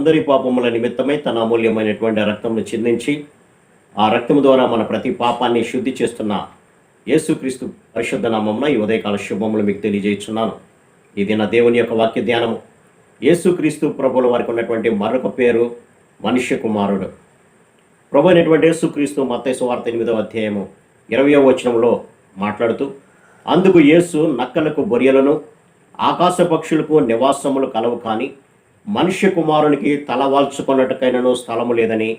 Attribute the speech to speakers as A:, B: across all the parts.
A: మనందరి పాపముల నిమిత్తమై తన అమూల్యమైనటువంటి రక్తమును చిందించి ఆ రక్తము ద్వారా మన ప్రతి పాపాన్ని శుద్ధి చేస్తున్న యేసుక్రీస్తు పరిశుద్ధ నామమున ఈ ఉదయకాల శుభములు మీకు తెలియజేస్తున్నాను. ఇది నా దేవుని యొక్క వాక్య ధ్యానము. యేసుక్రీస్తు ప్రభుల వారికి ఉన్నటువంటి మరొక పేరు మనుష్య కుమారుడు. ప్రభు అయినటువంటి యేసుక్రీస్తు మత్తయి వార్త ఎనిమిదవ అధ్యాయము ఇరవయో వచనంలో మాట్లాడుతూ అందుకు యేసు నక్కలకు బొరియలను ఆకాశ పక్షులకు నివాసములు కలవు కానీ మనుష్య కుమారునికి తల వాల్చుకున్నట్టుకైనను స్థలము లేదని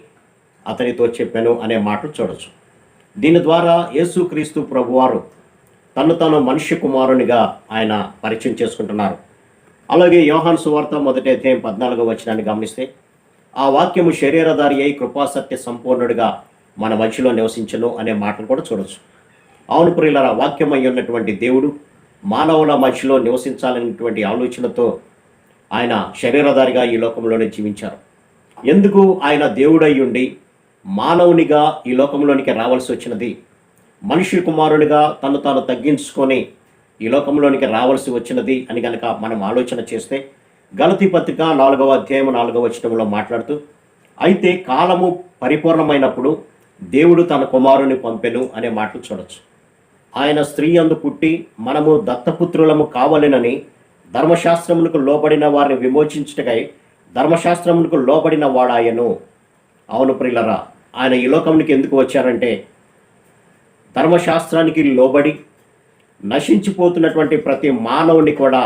A: అతనితో చెప్పాను అనే మాటలు చూడొచ్చు. దీని ద్వారా యేసుక్రీస్తు ప్రభువారు తను తాను మనుష్య కుమారునిగా ఆయన పరిచయం చేసుకుంటున్నారు. అలాగే యోహాన్ సువార్త మొదటి అధ్యాయం పద్నాలుగో వచ్చినాన్ని గమనిస్తే ఆ వాక్యము శరీరధారి అయి కృపాసత్య సంపూర్ణుడిగా మన మధ్యలో నివసించను అనే మాటలు కూడా చూడొచ్చు. అవును ప్రియులర వాక్యమై ఉన్నటువంటి దేవుడు మానవుల మధ్యలో నివసించాలనేటువంటి ఆలోచనతో ఆయన శరీరధారిగా ఈ లోకంలోనే జీవించారు. ఎందుకు ఆయన దేవుడై ఉండి మానవునిగా ఈ లోకంలోనికి రావాల్సి వచ్చినది? మనిషి కుమారునిగా తను తాను తగ్గించుకొని ఈ లోకంలోనికి రావాల్సి వచ్చినది అని కనుక మనం ఆలోచన చేస్తే గలతి పత్రిక నాలుగవ అధ్యాయం నాలుగవ వచనంలో మాట్లాడుతూ అయితే కాలము పరిపూర్ణమైనప్పుడు దేవుడు తన కుమారుని పంపెను అనే మాటలు చూడొచ్చు. ఆయన స్త్రీ అందు పుట్టి మనము దత్తపుత్రులము కావలెనని ధర్మశాస్త్రమునకు లోబడిన వారిని విమోచించుటకై ధర్మశాస్త్రమునకు లోబడిన వాడాయను. అవును ప్రిల్లరా ఆయన ఈ లోకమునికి ఎందుకు వచ్చారంటే ధర్మశాస్త్రానికి లోబడి నశించిపోతున్నటువంటి ప్రతి మానవుని కూడా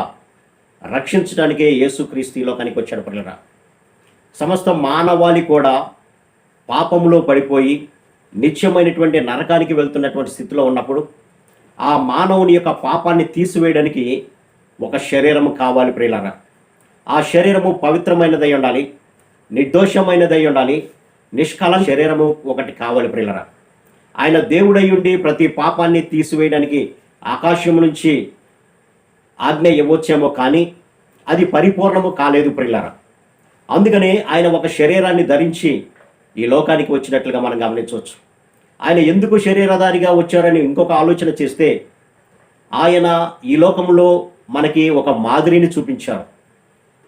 A: రక్షించడానికే యేసుక్రీస్తు ఈ లోకానికి వచ్చాడు ప్రిల్లరా సమస్త మానవాళి కూడా పాపములో పడిపోయి నిత్యమైనటువంటి నరకానికి వెళ్తున్నటువంటి స్థితిలో ఉన్నప్పుడు ఆ మానవుని యొక్క పాపాన్ని తీసివేయడానికి ఒక శరీరము కావాలి ప్రియులారా. ఆ శరీరము పవిత్రమైనదై ఉండాలి నిర్దోషమైనదై ఉండాలి నిష్కల శరీరము ఒకటి కావాలి ప్రియులరా. ఆయన దేవుడై ఉండి ప్రతి పాపాన్ని తీసివేయడానికి ఆకాశం నుంచి ఆజ్ఞ ఇవ్వచ్చేమో కానీ అది పరిపూర్ణము కాలేదు ప్రియులరా. అందుకనే ఆయన ఒక శరీరాన్ని ధరించి ఈ లోకానికి వచ్చినట్లుగా మనం గమనించవచ్చు. ఆయన ఎందుకు శరీరధారిగా వచ్చారని ఇంకొక ఆలోచన చేస్తే ఆయన ఈ లోకంలో మనకి ఒక మాదిరిని చూపించారు.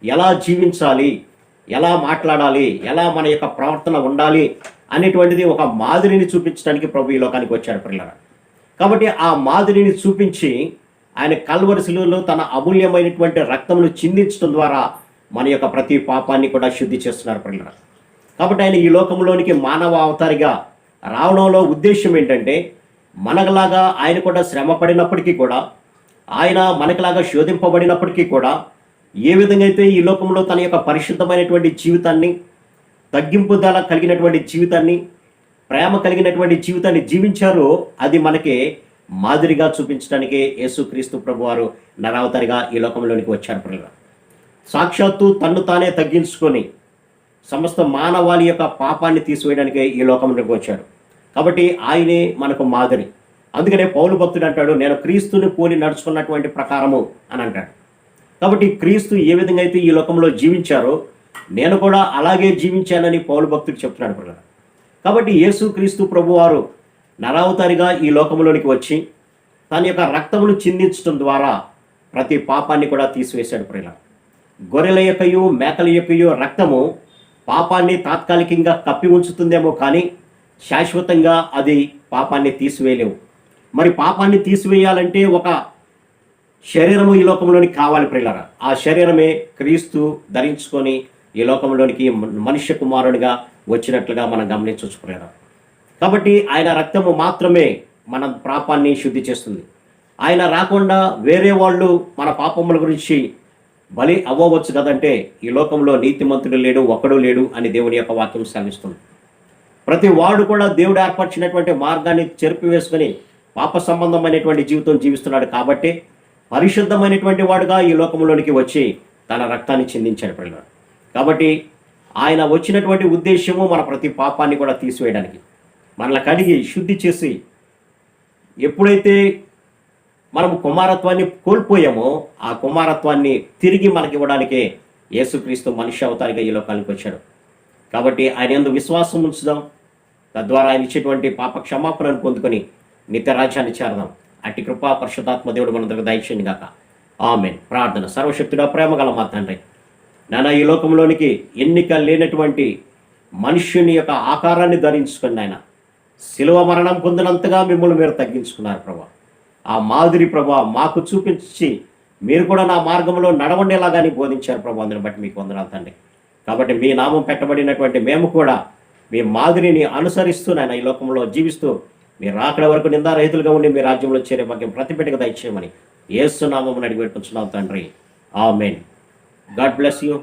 A: ఎలా జీవించాలి? ఎలా మాట్లాడాలి? ఎలా మన యొక్క ప్రవర్తన ఉండాలి? అనేటువంటిది ఒక మాదిరిని చూపించడానికి ప్రభు ఈ లోకానికి వచ్చాడు పిల్లల కాబట్టి ఆ మాదిరిని చూపించి ఆయన కల్వరిశిలో తన అమూల్యమైనటువంటి రక్తమును చిందించడం ద్వారా మన యొక్క ప్రతి పాపాన్ని కూడా శుద్ధి చేస్తున్నారు పిల్లల కాబట్టి ఆయన ఈ లోకంలోనికి మానవ అవతారిగా రావడంలో ఉద్దేశం ఏంటంటే మనలాగా ఆయన కూడా శ్రమ పడినప్పటికీ కూడా ఆయన మనకిలాగా శోధింపబడినప్పటికీ కూడా ఏ విధంగా అయితే ఈ లోకంలో తన యొక్క పరిశుద్ధమైనటువంటి జీవితాన్ని తగ్గింపు ధర కలిగినటువంటి జీవితాన్ని ప్రేమ కలిగినటువంటి జీవితాన్ని జీవించారో అది మనకి మాదిరిగా చూపించడానికి యేసుక్రీస్తు ప్రభువారు నరావతారిగా ఈ లోకంలోనికి వచ్చారు పిల్లలు సాక్షాత్తు తన్ను తానే తగ్గించుకొని సమస్త మానవాళి యొక్క పాపాన్ని తీసివేయడానికి ఈ లోకంలోకి వచ్చాడు. కాబట్టి ఆయనే మనకు మాదిరి. అందుకనే పౌలు భక్తుడు అంటాడు నేను క్రీస్తుని పోలి నడుచుకున్నటువంటి ప్రకారము అని అంటాడు. కాబట్టి క్రీస్తు ఏ విధంగా అయితే ఈ లోకంలో జీవించారో నేను కూడా అలాగే జీవించానని పౌలు భక్తుడు చెప్తున్నాడు ప్రజలు కాబట్టి యేసు క్రీస్తు ప్రభువారు నరావతారిగా ఈ లోకంలోనికి వచ్చి తన యొక్క రక్తమును చిందించడం ద్వారా ప్రతి పాపాన్ని కూడా తీసివేశాడు ప్రియుల గొర్రెల యొక్కయు మేకల యొక్కయు రక్తము పాపాన్ని తాత్కాలికంగా కప్పి ఉంచుతుందేమో కానీ శాశ్వతంగా అది పాపాన్ని తీసివేయలేవు. మరి పాపాన్ని తీసివేయాలంటే ఒక శరీరము ఈ లోకంలోనికి కావాలి ప్రియులరా. ఆ శరీరమే క్రీస్తు ధరించుకొని ఈ లోకంలోనికి మనుష్య కుమారుడిగా వచ్చినట్లుగా మనం గమనించవచ్చు ప్రియులరా. కాబట్టి ఆయన రక్తము మాత్రమే మన పాపాన్ని శుద్ధి చేస్తుంది. ఆయన రాకుండా వేరే వాళ్ళు మన పాపముల గురించి బలి అవ్వవచ్చు కదంటే ఈ లోకంలో నీతిమంతుడు లేడు ఒకడు లేడు అని దేవుని యొక్క వాక్యం సెలవిస్తుంది. ప్రతి వాడు కూడా దేవుడు ఏర్పరిచినటువంటి మార్గాన్ని చెరిపి వేసుకొని పాప సంబంధమైనటువంటి జీవితం జీవిస్తున్నాడు కాబట్టి పరిశుద్ధమైనటువంటి వాడుగా ఈ లోకంలోనికి వచ్చి తన రక్తాన్ని చిందించాడు పిల్లలు కాబట్టి ఆయన వచ్చినటువంటి ఉద్దేశము మన ప్రతి పాపాన్ని కూడా తీసివేయడానికి మనల్ని కడిగి శుద్ధి చేసి ఎప్పుడైతే మనం కుమారత్వాన్ని కోల్పోయామో ఆ కుమారత్వాన్ని తిరిగి మనకి ఇవ్వడానికే యేసుక్రీస్తు మనిషి అవతారిగా ఈ లోకానికి వచ్చాడు. కాబట్టి ఆయన ఎందు విశ్వాసం ఉంచుదాం. తద్వారా ఆయన ఇచ్చేటువంటి పాప క్షమాపణను పొందుకొని నిత్యరాజ్యాన్ని చేరదాం. అట్టి కృపా పరిశుధాత్మ దేవుడు మన దగ్గర దయచేయండి గాక. ఆమెన్. ప్రార్థన సర్వశక్తుడా ప్రేమ గల మా తండ్రి. నాయన ఈ లోకంలోనికి ఎన్నిక లేనటువంటి మనుష్యుని యొక్క ఆకారాన్ని ధరించుకుని నాయన. శిలువ మరణం పొందినంతగా మిమ్మల్ని మీరు తగ్గించుకున్నారు ప్రభా. ఆ మాదిరి ప్రభా మాకు చూపించి మీరు కూడా నా మార్గంలో నడవండేలాగాని బోధించారు ప్రభా. అందుని బట్టి మీకు వందనాలు తండ్రి. కాబట్టి మీ నామం పెట్టబడినటువంటి మేము కూడా మీ మాదిరిని అనుసరిస్తూ నాయన ఈ లోకంలో జీవిస్తూ మీరు అక్కడ వరకు నిందారహితులుగా ఉండి మీ రాజ్యంలో చేరే భాగ్యం ప్రతిపెట్టుగా దయచేయమని ఏసు నామం అడిగి పెట్టుకుంటున్నాం తండ్రి. ఆమెన్. God bless you.